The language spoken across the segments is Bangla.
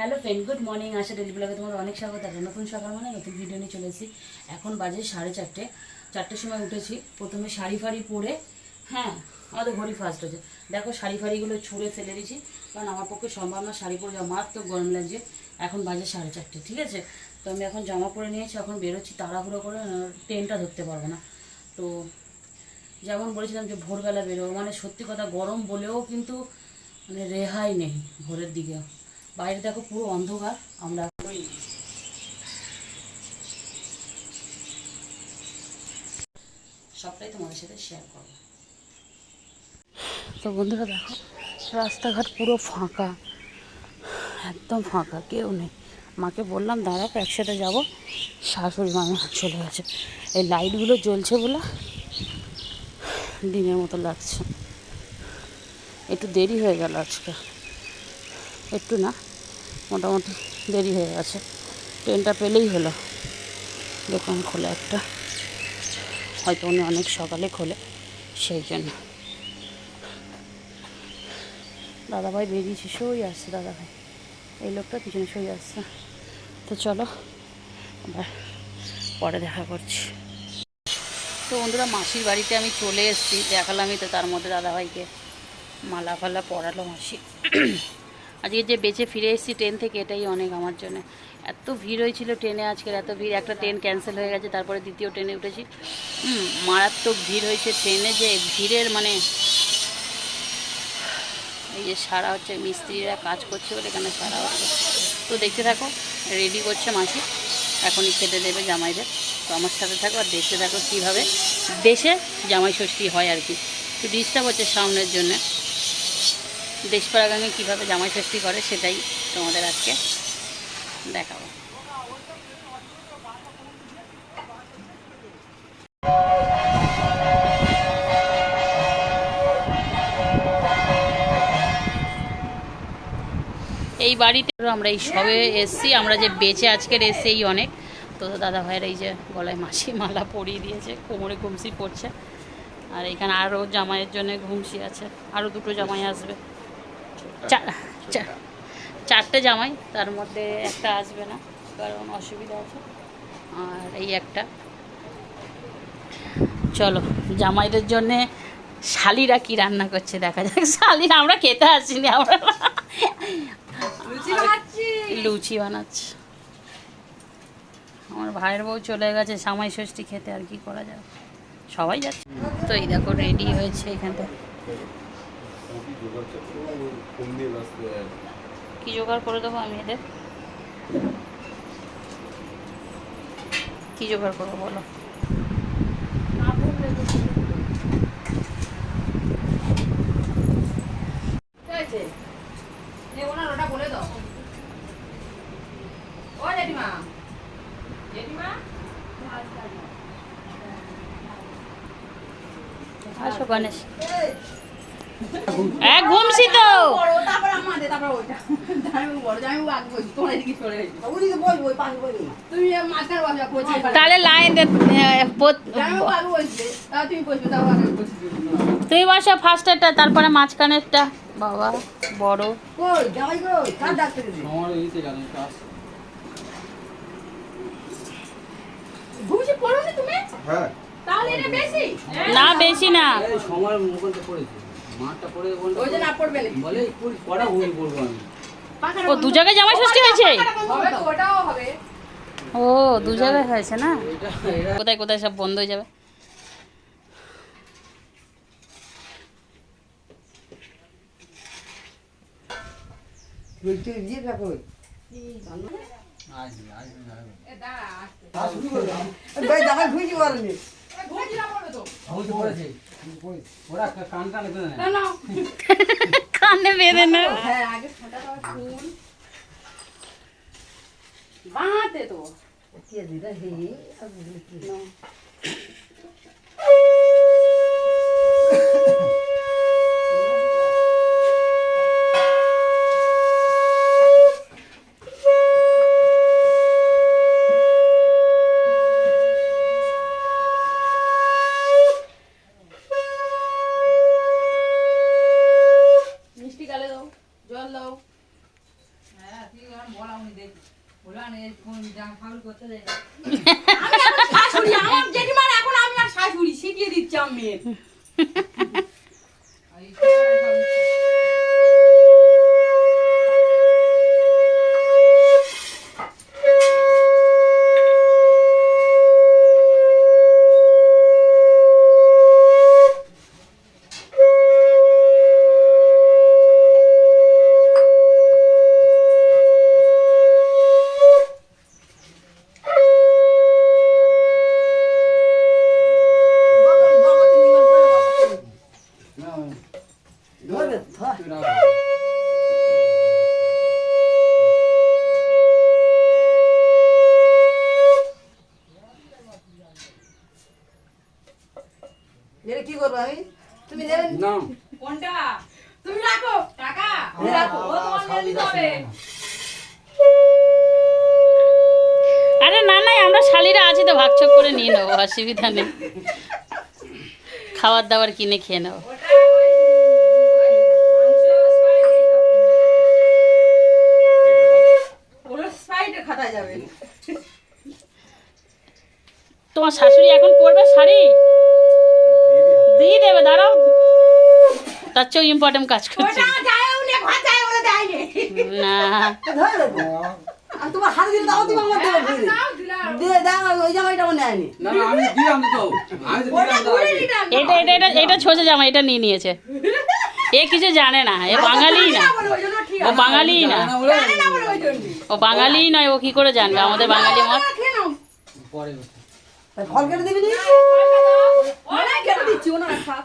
Hello friend, good morning. আশা ডেলি ব্লগে তোমার অনেক স্বাগত। আছে নতুন সকাল মানে নতুন ভিডিও নিয়ে চলে এসেছি। এখন বাজে সাড়ে চারটে। চারটের সময় উঠেছি। প্রথমে শাড়ি ফাড়ি পরে হ্যাঁ আমাদের ঘড়ি ফার্স্ট হচ্ছে দেখো শাড়ি ফাড়িগুলো ছুঁড়ে ফেলে দিয়েছি। কারণ আমার পক্ষে সম্ভব না শাড়ি পরে যাওয়া। মারাত্মক গরম লাগছে। এখন বাজে সাড়ে চারটে, ঠিক আছে? তো আমি এখন জামা পরে নিয়েছি, এখন বেরোচ্ছি তাড়াহুড়ো করে ট্রেনটা ধরতে পারব না। তো যেমন বলেছিলাম যে ভোরবেলা বেরোবো। মানে সত্যি কথা, গরম বলেও কিন্তু মানে রেহাই নেই ভোরের দিকে। বাইরে দেখো পুরো অন্ধকার, আমরা সবটাই তোমাদের সাথে শেয়ার করব। তো বন্ধুরা দেখো, রাস্তাঘাট পুরো ফাঁকা, একদম ফাঁকা, কেউ নেই। মাকে বললাম দাঁড়াও একসাথে যাব। শাশুড়ি মামা চলে গেছে। এই লাইটগুলো জ্বলছে বলে দিনের মতো লাগছে। একটু দেরি হয়ে গেল আজকে। একটু না, মোটামুটি দেরি হয়ে গেছে। ট্রেনটা পেলেই হলো। দোকান খোলে একটা। হয়তো উনি অনেক সকালে খোলে, সেই জন্য। দাদাভাই বেরিয়েছে, সই আসছে দাদাভাই। এই লোকটা পিছনে সই আসছে। তো চলো আবার পরে দেখা করছি। তো বন্ধুরা, মাসির বাড়িতে আমি চলে এসেছি। দেখালামই তো তার মধ্যে দাদাভাইকে। মালা ফালা পরালো মাসি। আজকে যে বেঁচে ফিরে এসেছি ট্রেন থেকে, এটাই অনেক আমার জন্য। এত ভিড় হয়েছিল ট্রেনে আজকের, এত ভিড়। একটা ট্রেন ক্যান্সেল হয়ে গেছে, তারপরে দ্বিতীয় ট্রেনে উঠেছি। মারাত্মক ভিড় হয়েছে ট্রেনে যে ভিড়ের মানে এই যে সারা হচ্ছে, মিস্ত্রিরা কাজ করছে বলে এখানে সারা হচ্ছে। তো দেখতে থাকো রেডি করছে মাসি। এখনই খেতে দেবে জামাইদের। তো আমার সাথে থাকো আর দেখতে থাকো কীভাবে দেশে জামাই ষষ্ঠী হয় আর কি। তো ডিস্টার্ব হচ্ছে সাউন্ডের জন্য। দেশপাড়াগামী কীভাবে জামাই ষষ্ঠী করে সেটাই তোমাদের আজকে দেখাবো। এই বাড়িতে আমরা এই সবে এসছি, আমরা যে বেঁচে আজকের এসেই অনেক। তো দাদা ভাইয়ের এই যে গলায় মাসি মালা পরিয়ে দিয়েছে, কোমরে ঘুমসি পড়ছে আর এখানে আরও জামাইয়ের জন্য ঘুমসি আছে আরও দুটো জামাই আসবে। চারটে জামাই তার মধ্যে একটা আসবে না কারণ অসুবিধা আছে। আর এই একটা। চলো জামাইদের জন্যে শালিরা কি রান্না করছে দেখা যাক। শালিরা আমরা খেতে আসিনি আমরা লুচি বানাচ্ছি। আমার ভাইয়ের বউ চলে গেছে সামাই ষষ্ঠী খেতে আর কি করা যাবে? সবাই যাচ্ছে। তো এই দেখো রেডি হয়েছে এখানটা কি জোগাড় করে দেবো আমি এদের? কি জোগাড় করব বলো? আসো গণেশ। এক ঘুমছি তো। তাহলে লাইন তুমি বসো ফার্স্টেরটা তারপরে মাঝখানেরটা। বাবা বড়। হ্যাঁ। না বেশি না। সময় মোবাইলটা পড়েছে। মাঠটা পড়ে বলে পড়- পড়া পড়ব আমি। ও দু জায়গায় জামাই ষষ্ঠী হয়েছে? ও দু জায়গায় হয়েছে না? কোথায় কোথায় সব বন্ধ হয়ে যাবে? আসবে হতে পড়েছে। ওরা কান কানে করে নেয় কানে বেঁধে না মিষ্টি গালে দাও শিখিয়ে দিচ্ছি আমি মেয়ের এটা কি করব আমি তুমি নেবে না। কোনটা? তুমি রাখো টাকা। রাখো ও তোমার নিয়ে হবে। আরে না না আমরা শালিরা আছি তো ভাগছোগ করে নিয়ে নেব অসুবিধা নেই। খাবার দাবার কিনে খেয়ে নেব। তোমার শাশুড়ি এখন পরবে শাড়ি? দিয়ে দেবে দাঁড়াও। তার চেয়েও ইম্পর্টেন্ট কাজ করছে। না তোমার হাতে দিলে দাও আমার দেবো দিয়ে দাও ওই জামাইটা মনে। এটা এটা এটা এটা ছোঁচে জামা এটা নিয়ে নিয়েছে। এ কিছু জানে না এ বাঙালি না। ও বাঙালি না। ও বাঙালি নয় ও কি করে জানবে? আমাদের বাঙালি মত ফল কেটে দিবি নি? কেটে দিচ্ছি ওনারা খাক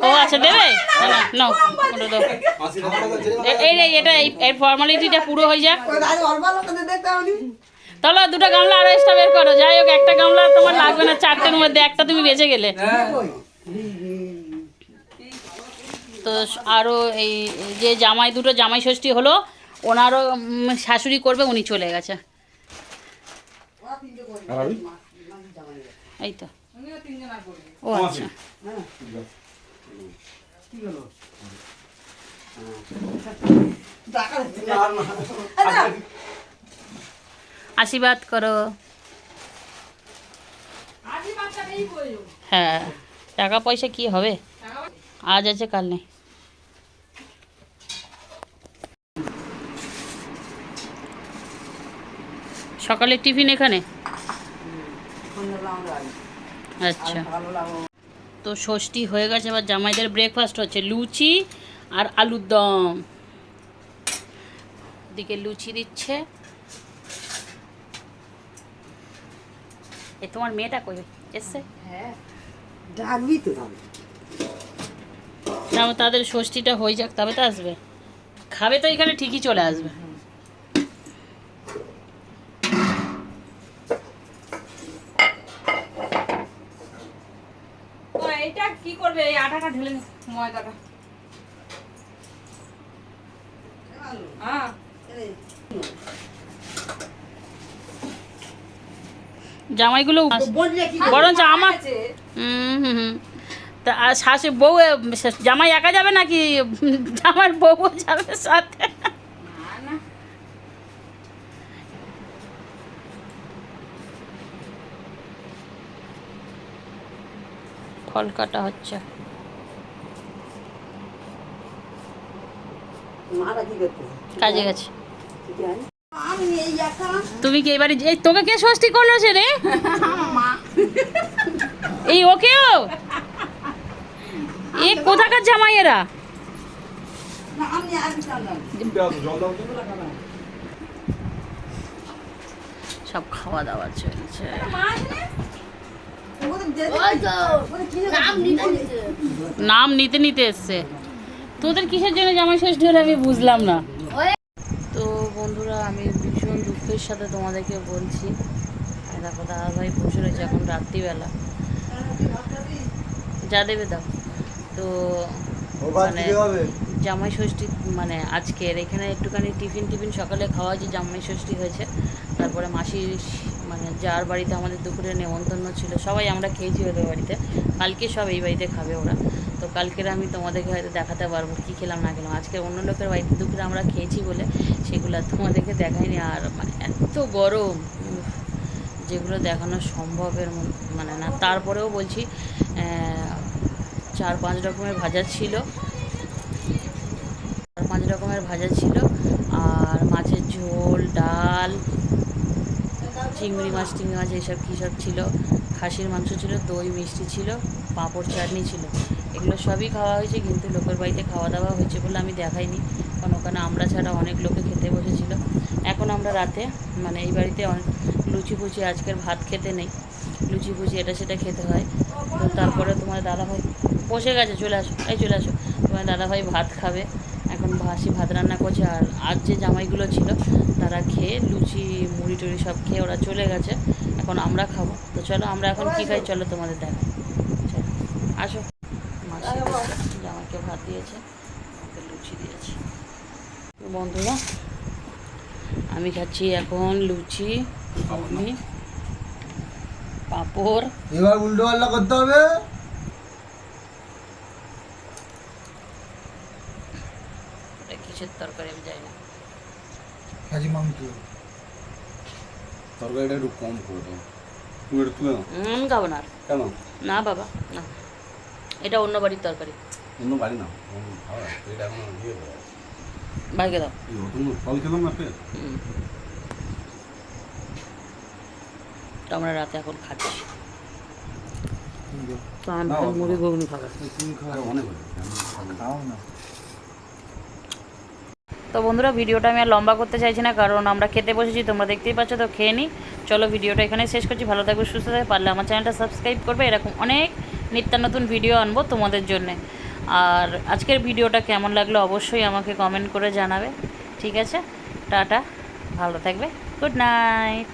ও আচ্ছা দেবে? না না নাও, ওটা দাও। এ- এই এই এটা এই- ফর্মালিটিটা পুরো হয়ে যাক। তাহলে দুটো গামলা আরও এক্সট্রা বের করো। যাই হোক একটা গামলা তোমার লাগবে না চারটের মধ্যে একটা তুমি বেঁচে গেলে। হ্যাঁ। তো আরও এই যে জামাই দুটো জামাই ষষ্ঠী হলো ওনারও শাশুড়ি করবে উনি চলে গেছে। এই তো। ও আচ্ছা। কি হলো? টাকা আচ্ছা। আশীর্বাদ করো। হ্যাঁ। টাকা পয়সা কি হবে? আজ আছে কাল নেই। সকালে টিফিন এখানে? সন্ধ্যাবেলা আমরা আগে আচ্ছা। তো ষষ্ঠী হয়ে গেছে এবার জামাইদের ব্রেকফাস্ট হচ্ছে লুচি আর আলুর দম। দিকে লুচি দিচ্ছে। এ তোমার মেয়েটা কই? এসছে? হ্যাঁ ডাকবি তো না তাদের ষষ্ঠীটা হয়ে যাক তবে তো আসবে। খাবে তো এখানে ঠিকই চলে আসবে ও, এইটা কি ঢেলে ময়দাটা হ্যাঁ। জামাইগুলো বরঞ্চ আমার হুম হুম হুম। তা আর শাশু বউ জামাই একা যাবে নাকি? জামার বউ যাবে সাথে। ফল কাটা হচ্ছে। মারা কি করতে কাজে গেছে। আমি এই একটা তুমি কি এবারে এই তোকে কে ষষ্ঠী করল সে রে? এই ওকেও? এ কোথাকার জামাই এরা? সব খাওয়া দাওয়া চলছে। নাম নিতে নিতে এসছে। তোদের কিসের জন্য জামাই ষষ্ঠী হলো আমি বুঝলাম না। তো বন্ধুরা আমি ভীষণ দুঃখের সাথে তোমাদেরকে বলছি। দেখো দাদা ভাই বসে রয়েছে এখন রাত্রিবেলা। যা দেবে দাও। তো মানে জামাই ষষ্ঠী মানে আজকের এখানে একটুখানি টিফিন টিফিন সকালে খাওয়া হয়েছে জামাই ষষ্ঠী হয়েছে। তারপরে মাসির মানে যার বাড়িতে আমাদের দুপুরে নেমন্তন্ন ছিল সবাই আমরা খেয়েছি ওদের বাড়িতে। কালকে সব এই বাড়িতে খাবে ওরা। তো কালকের আমি তোমাদেরকে হয়তো দেখাতে পারব কী খেলাম, না খেলাম। আজকে অন্য লোকের বাড়িতে দুপুরে আমরা খেয়েছি বলে সেগুলো তোমাদেরকে দেখাইনি। আর মানে এত গরম যেগুলো দেখানো সম্ভবের মন- মানে না। তারপরেও বলছি চার পাঁচ রকমের ভাজা ছিল। চার পাঁচ রকমের ভাজা ছিল। আর মাছের ঝোল, ডাল, চিংড়ি মাছ টিংড়ি মাছ, এইসব কী সব ছিল? খাসির মাংস ছিল, দই, মিষ্টি ছিল, পাঁপড় চাটনি ছিল। এগুলো সবই খাওয়া হয়েছে, কিন্তু লোকের বাড়িতে খাওয়া দাওয়া হয়েছে বলে আমি দেখাইনি। কারণ ওখানে আমরা ছাড়া অনেক লোকে খেতে বসেছিল। এখন আমরা রাতে মানে এই বাড়িতে লুচি ফুচি আজকের ভাত খেতে নেই। লুচি ফুচি এটা সেটা খেতে হয়। তো তারপরে তোমার দাদাভাই বসে গেছে, চলে আসো, এই চলে আসো। তোমার দাদাভাই ভাত খাবে। এখন ভাসি ভাত রান্না করছে আর আজ যে জামাইগুলো ছিল, তারা খেয়ে লুচি, মুড়ি টুড়ি সব খেয়ে ওরা চলে গেছে। এখন আমরা খাব। তো চলো আমরা এখন কী খাই, চলো তোমাদের দেখাই। চলো, আসো। ভাত দিয়েছে আমাকে লুচি দিয়েছে। বন্ধুরা আমি খাচ্ছি এখন লুচি ঘুগনি পাঁপড়। এবার উল্টো পাল্টা করতে হবে। এটা কিসের তরকারি আমি জানি না। মাংস তরকারিটা একটু কম করে দাও। একটু আমি খাব না কেন? না বাবা না। এটা অন্য বাড়ির তরকারি। অন্য বাড়ি না। এটা এখন ইয়ে দাও ফল খেলাম না ফের। তো আমরা রাতে এখন খাচ্ছি। মুড়ি ঘুগনি। খাও না। তো বন্ধুরা ভিডিওটা আমি আর লম্বা করতে চাইছি না কারণ আমরা খেতে বসেছি তোমরা দেখতেই পাচ্ছ তো খেয়ে নিই চলো ভিডিওটা এখানে শেষ করছি। ভালো থাকবে সুস্থ থাকবে পারলে আমার চ্যানেলটা সাবস্ক্রাইব করবে। এরকম অনেক নিত্য নতুন ভিডিও আনব তোমাদের জন্যে। আর আজকের ভিডিওটা কেমন লাগল অবশ্যই আমাকে কমেন্ট করে জানাবে। ঠিক আছে? টাটা। ভালো থাকবে। Good night